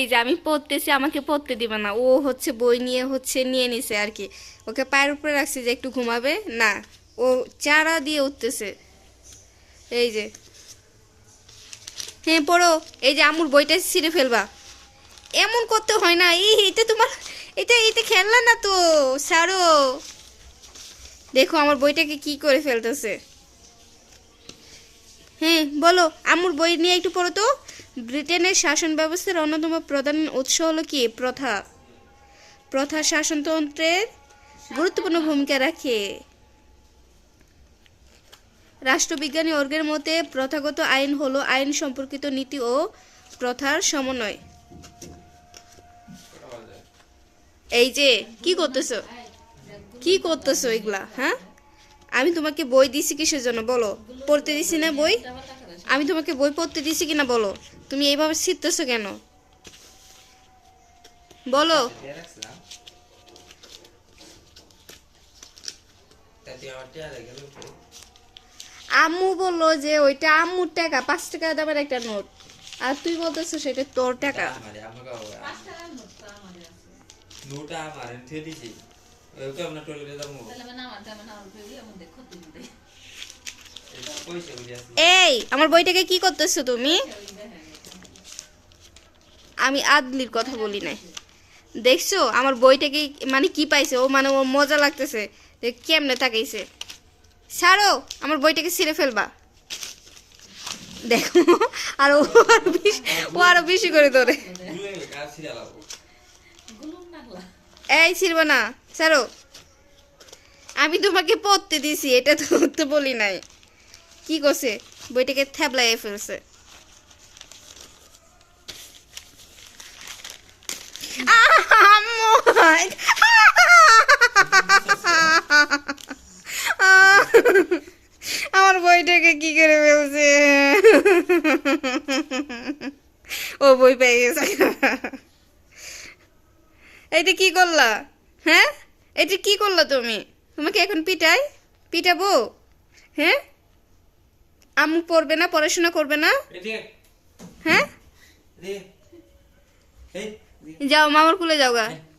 এই যে আমি পড়তেছি, আমাকে পড়তে দিবে না। ও হচ্ছে বই নিয়ে হচ্ছে নিয়ে নিছে আর কি। ওকে পায়ের উপরে রাখছি যে একটু ঘুমাবে। না, ও চারা দিয়ে উঠতেছে। এই যে। হ্যাঁ পড়ো। এই যে আমুর বইটা ছিঁড়ে ফেলবা। এমন করতে হয় না। এই, এটা তোমার, এটা এটা খেললা না তো সারো দেখো আমার বইটাকে কি করে ফেলতেছে। হ্যাঁ বলো, আমুর বই নিয়ে একটু পড়ো তো। ব্রিটেনের শাসন ব্যবস্থার অন্যতম প্রধান উৎস হলো কি? প্রথা। প্রথা শাসনতন্ত্রের গুরুত্বপূর্ণ ভূমিকা রাখে। রাষ্ট্রবিজ্ঞানী অর্গের মতে, প্রথাগত আইন হলো আইন সম্পর্কিত নীতি ও প্রথার সমন্বয়। এই যে, কি করতেছ? কি করতেছো এগুলা হ্যাঁ? আমি তোমাকে বই দিছি কিসের জন্য? বলো। পড়তে দিছি না বই? আমি তোমাকে বই পড়তে দিছি কিনা বলো। তুমি এইভাবে শিখতেছো কেন? বলো। আম্মু বলল যে ওইটা আম্মুর টাকা, পাঁচ টাকা দামের একটা নোট। আর তুই বলতেছো সেটা তোর টাকা। নোটা আমার ওকে আমরা টয়লেটে এই আমার বইটাকে কি করতেছো তুমি? আমি আদলির কথা বলি নাই। দেখছ আমার বইটাকে মানে কি পাইছে? ও মানে ও মজা লাগতেছে। কেমনে তাকাইছে। ছাড়ো আমার বইটাকে ছিঁড়ে ফেলবা। দেখো আর ও আরও বেশি ও আরও বেশি করে ধরে। এই ছিড়বো না। ছাড়ো। আমি তোমাকে পড়তে দিছি, এটা তো তো বলি নাই। কি করছে? বইটাকে থ্যাবলাই ফেলছে। আমার বইটাকে কি করে ফেলছে? ও বই পেয়ে গেছে। এইটা কি করলা? হ্যাঁ? এটা কি করলা তুমি? তোমাকে এখন পিটাই? পিটাবো? হ্যাঁ? আম্মু পড়বে না পড়াশোনা করবে না? হ্যাঁ? যাও মামার কুলে যাও গা এদিকে